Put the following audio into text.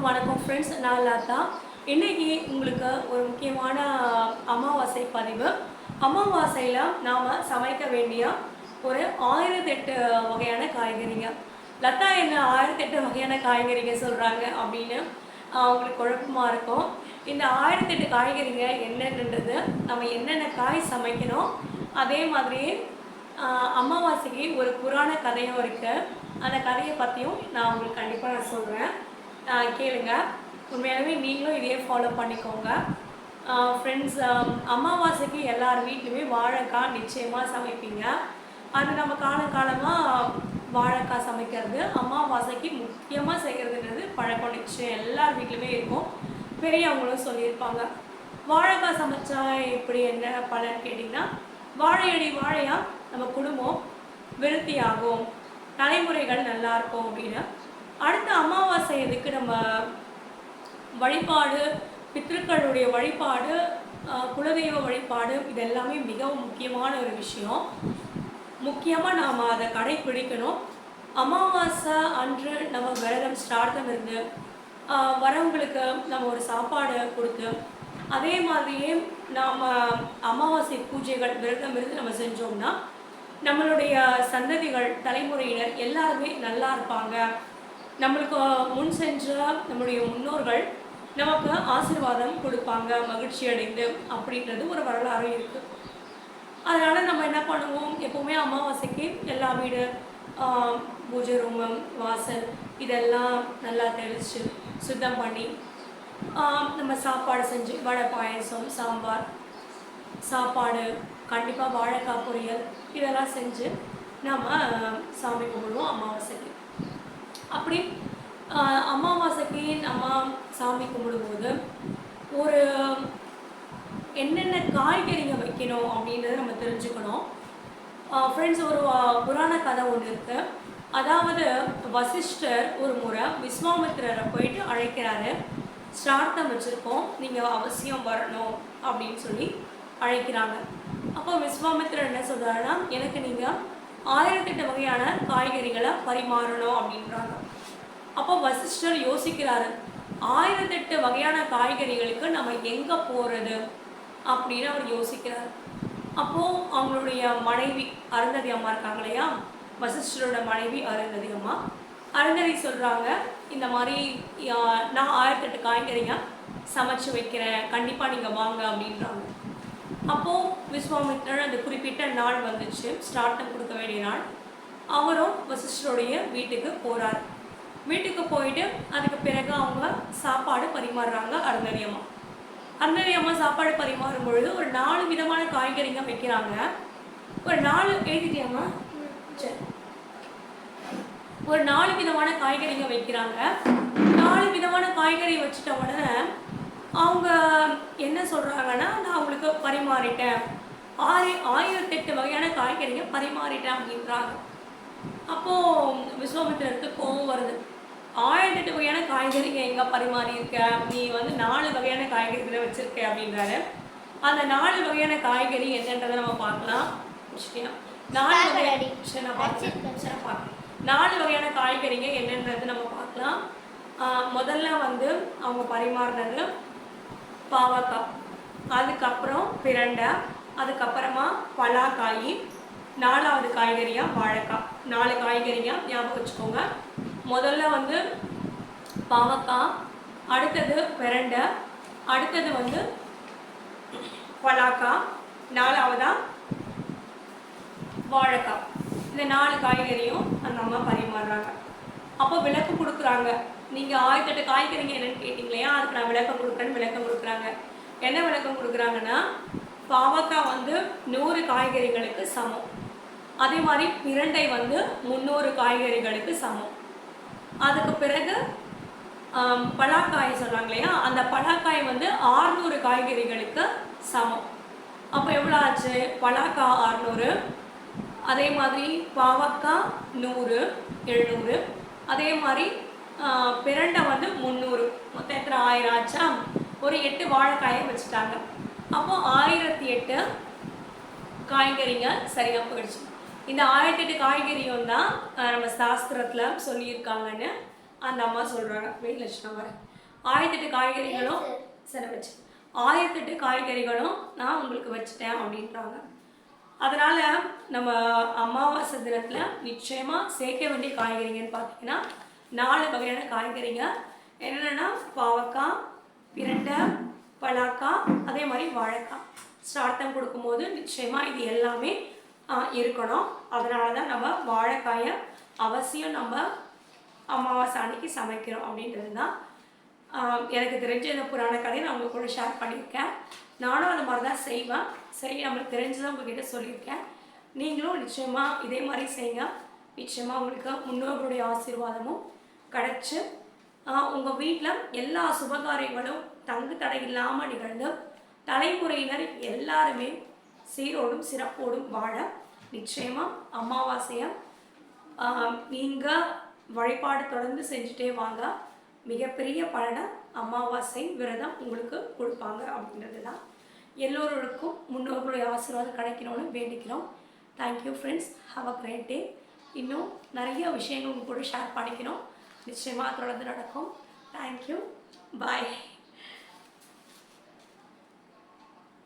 எல்லாருக்கும் வணக்கம் ஃப்ரெண்ட்ஸ் நான் லதா. இன்னைக்கு உங்களுக்கு ஒரு முக்கியமான அமாவாசை பதிவு. அமாவாசையில் நாம் சமைக்க வேண்டிய ஒரு ஆயிரத்தெட்டு வகையான காய்கறிங்க. லதா என்ன ஆயிரத்தெட்டு வகையான காய்கறிங்க சொல்கிறாங்க அப்படின்னு அவங்களுக்கு உங்களுக்கு குழப்பமா இருக்கும். இந்த ஆயிரத்தெட்டு காய்கறிங்க என்னென்னன்றது நம்ம என்னென்ன காய் சமைக்கணும்? அதே மாதிரி அமாவாசைக்கு ஒரு புராண கதையும் இருக்குது அந்த கதையை பற்றியும் நான் உங்களுக்கு கண்டிப்பாக நான் சொல்கிறேன் கேளுங்க. உண்மையாலுமே நீங்களும் இதையே ஃபாலோ பண்ணிக்கோங்க. ஃப்ரெண்ட்ஸ் அமாவாசைக்கு எல்லார் வீட்லையுமே வாழைக்காய் நிச்சயமாக சமைப்பீங்க. அது நம்ம காலங்காலமாக வாழைக்காய் சமைக்கிறது அமாவாசைக்கு முக்கியமாக செய்கிறதுன்றது பழக்கம். நிச்சயம் எல்லார் வீட்லையுமே இருக்கும். பெரியவங்களும் சொல்லியிருப்பாங்க. வாழைக்காய் சமைச்சா எப்படி என்ன பலன் கேட்டிங்கன்னா வாழையடி வாழையா நம்ம குடும்பம் விருத்தி ஆகும் தலைமுறைகள் நல்லா இருக்கும் அப்படின்னு. அடுத்த நம்ம வழிபாடு பித்திருக்களுடைய வழிபாடு குலதெய்வ வழிபாடு இது எல்லாமே மிகவும் முக்கியமான ஒரு விஷயம். முக்கியமாக நாம் அதை கடைப்பிடிக்கணும். அமாவாசை அன்று நம்ம விரதம் ஸ்டார்த்தம் இருந்து வரவங்களுக்கு நம்ம ஒரு சாப்பாடு கொடுத்து அதே மாதிரியே நாம் அமாவாசை பூஜைகள் விரதம் இருந்து நம்ம செஞ்சோம்னா நம்மளுடைய சந்ததிகள் தலைமுறையினர் எல்லாருமே நல்லா இருப்பாங்க. நம்மளுக்கு முன் சென்ற நம்முடைய முன்னோர்கள் நமக்கு ஆசீர்வாதம் கொடுப்பாங்க மகிழ்ச்சி அடைந்து அப்படின்றது ஒரு வரலாறு இருக்குது அதனால் நம்ம என்ன பண்ணுவோம்? எப்போவுமே அமாவாசைக்கு எல்லா வீடு பூஜை ரூமம் வாசல் இதெல்லாம் நல்லா தெளித்து சுத்தம் பண்ணி நம்ம சாப்பாடு செஞ்சு வடை பாயசம் சாம்பார் சாப்பாடு கண்டிப்பாக வாழைக்காய் பொரியல் இதெல்லாம் செஞ்சு நம்ம சாமி கும்பிடுவோம் அமாவாசைக்கு. அப்படி அமாவாசைக்கு நம்ம சாமி கும்பிடும்போது ஒரு என்னென்ன காய்கறிங்க வைக்கணும் அப்படின்றத நம்ம தெரிஞ்சுக்கணும். ஃப்ரெண்ட்ஸ் ஒரு புராண கதை ஒன்று இருக்கு. அதாவது வசிஷ்டர் ஒரு முறை விஸ்வாமித்திரரை போயிட்டு அழைக்கிறாரு. ஸ்ரார்த்தம் வச்சுருக்கோம் நீங்கள் அவசியம் வரணும் அப்படின்னு சொல்லி அழைக்கிறாங்க. அப்போ விஸ்வாமித்திரர் என்ன சொல்கிறாருன்னா எனக்கு நீங்கள் ஆயிரத்தெட்டு வகையான காய்கறிகளை பரிமாறணும் அப்படின்றாங்க. அப்போ வசிஷ்டர் யோசிக்கிறாரு ஆயிரத்தெட்டு வகையான காய்கறிகளுக்கு நம்ம எங்கே போகிறது அப்படின்னு அவர் யோசிக்கிறார். அப்போது அவங்களுடைய மனைவி அருந்ததி அம்மா இருக்காங்க இல்லையா? வசிஷ்டரோட மனைவி அருந்ததி அம்மா. அருந்ததி சொல்கிறாங்க இந்த மாதிரி நான் ஆயிரத்தெட்டு காய்கறிங்க சமைச்சு வைக்கிறேன் கண்டிப்பாக நீங்கள் வாங்க அப்படின்றாங்க. அப்போது விஸ்வாமித்ரன் அந்த குறிப்பிட்ட நாள் வந்துச்சு. ஸ்டார்ட்டம் கொடுக்க வேண்டிய நாள். அவரும் வசிஷ்டருடைய வீட்டுக்கு போகிறார் வீட்டுக்கு போயிட்டு அதுக்கு பிறகு அவங்க சாப்பாடு பரிமாறுறாங்க அருந்ததி அம்மா. அருந்ததி அம்மா சாப்பாடு பரிமாறும் பொழுது ஒரு நாலு விதமான காய்கறிங்க வைக்கிறாங்க. ஒரு நாலு எழுதிட்டியாம்மா சரி. ஒரு நாலு விதமான காய்கறிங்க வைக்கிறாங்க. நாலு விதமான காய்கறி வச்சுட்ட உடனே அவங்க என்ன சொல்கிறாங்கன்னா நான் அவங்களுக்கு பரிமாறிட்டேன். ஆயி ஆயிரத்தெட்டு வகையான காய்கறிங்க பரிமாறிட்டேன் அப்படின்றாங்க. அப்போது விஸ்வாமித்திரருக்கு கோவம் வருது. ஆயிரத்தெட்டு வகையான காய்கறிங்க எங்கே பரிமாறியிருக்க? நீ வந்து நாலு வகையான காய்கறிகளை வச்சுருக்க அப்படின்றாரு. அந்த நாலு வகையான காய்கறி என்னன்றதை நம்ம பார்க்கலாம். சரியா? நாலு வகை Spaghetti. சரி நான் பார்க்குறேன் சரி நான் பார்க்குறேன் நாலு வகையான காய்கறிங்க என்னன்றது நம்ம பார்க்கலாம். முதல்ல வந்து அவங்க பரிமாறினது பாவக்காய். அதுக்கப்புறம் பிரண்டை அதுக்கப்புறமா பலாக்காய் நாலாவது காய்கறியாக வாழைக்காய். நாலு காய்கறியாக ஞாபகம் வச்சுக்கோங்க. முதல்ல வந்து பாவக்காய் அடுத்தது பிரண்டை அடுத்தது வந்து பலாக்காய் நாலாவதாக வாழைக்காய். இந்த நாலு காய்கறியும் அந்த அம்மா பரிமாறுறாங்க. அப்போ விளக்கு கொடுக்குறாங்க. நீங்கள் ஆயிரத்தெட்டு காய்கறிங்க என்னன்னு கேட்டிங்களே அதுக்கு நான் விளக்கம் கொடுக்குறேன்னு விளக்கம் கொடுக்குறாங்க. என்ன விளக்கம் கொடுக்குறாங்கன்னா பாவக்காய் வந்து நூறு காய்கறிகளுக்கு சமம். அதே மாதிரி பிரண்டை வந்து முந்நூறு காய்கறிகளுக்கு சமம். அதுக்கு பிறகு பலாக்காய் சொல்கிறாங்க இல்லையா? அந்த பலாக்காய் வந்து ஆறுநூறு காய்கறிகளுக்கு சமம். அப்போ எவ்வளோ ஆச்சு? பலாக்காய் ஆறுநூறு அதே மாதிரி பாவக்காய் நூறு எழுநூறு அதே மாதிரி பிரண்டை வந்து முந்நூறு. மொத்தம் எத்தனை? ஆயிரம் ஆச்சா? ஒரு எட்டு வாழைக்காயை வச்சுட்டாங்க. அப்போ ஆயிரத்தி எட்டு காய்கறிங்க சரியாக போயிடுச்சு. இந்த ஆயிரத்தி எட்டு காய்கறியும் தான் நம்ம சாஸ்திரத்தில் சொல்லியிருக்காங்கன்னு அந்த அம்மா சொல்கிறாங்க வெயில் லட்சணம் வர ஆயிரத்தெட்டு காய்கறிகளும் சரி வச்சு. ஆயிரத்தெட்டு காய்கறிகளும் நான் உங்களுக்கு வச்சுட்டேன் அப்படின்றாங்க. அதனால் நம்ம அமாவாசை தினத்தில் நிச்சயமாக சேர்க்க வேண்டிய காய்கறிங்கன்னு பார்த்தீங்கன்னா நாலு வகையான காய்கறிங்க. என்னென்னா பாவக்காய் பிரண்டை பலாக்காய் அதே மாதிரி வாழைக்காய் ஸ்டார்த்தம் கொடுக்கும்போது நிச்சயமாக இது எல்லாமே இருக்கணும். அதனால தான் நம்ம வாழைக்காயை அவசியம் நம்ம அமாவாசை அன்னைக்கு சமைக்கிறோம் அப்படின்றது தான் எனக்கு தெரிஞ்ச இந்த புராண கதையை நான் உங்களுக்கு கூட ஷேர் பண்ணியிருக்கேன். நானும் அந்த மாதிரி தான் செய்வேன். சரி நம்மளுக்கு தெரிஞ்சதை உங்ககிட்ட சொல்லியிருக்கேன். நீங்களும் நிச்சயமாக இதே மாதிரி செய்யுங்க. நிச்சயமாக உங்களுக்கு முன்னோர்களுடைய ஆசீர்வாதமும் கிடச்சி உங்கள் வீட்டில் எல்லா சுபகாரியங்களும் தங்கு தடை இல்லாமல் நிகழ்ந்து தலைமுறையினர் எல்லாருமே சீரோடும் சிறப்போடும் வாழ நிச்சயமாக அமாவாசையை நீங்கள் வழிபாடு தொடர்ந்து செஞ்சுட்டே வாங்க. மிகப்பெரிய பலனை அமாவாசை விரதம் உங்களுக்கு கொடுப்பாங்க அப்படின்றது தான் எல்லோருக்கும் முன்னோர்களுடைய ஆசீர்வாதம் கிடைக்கணும்னு வேண்டிக்கிறோம். Thank you friends have a great day இன்னும் நிறைய விஷயங்கள் உங்க கூட ஷேர் பண்ணிக்கணும் நிச்சயமாக தொடர்ந்து நடக்கும் தேங்க்யூ பாய்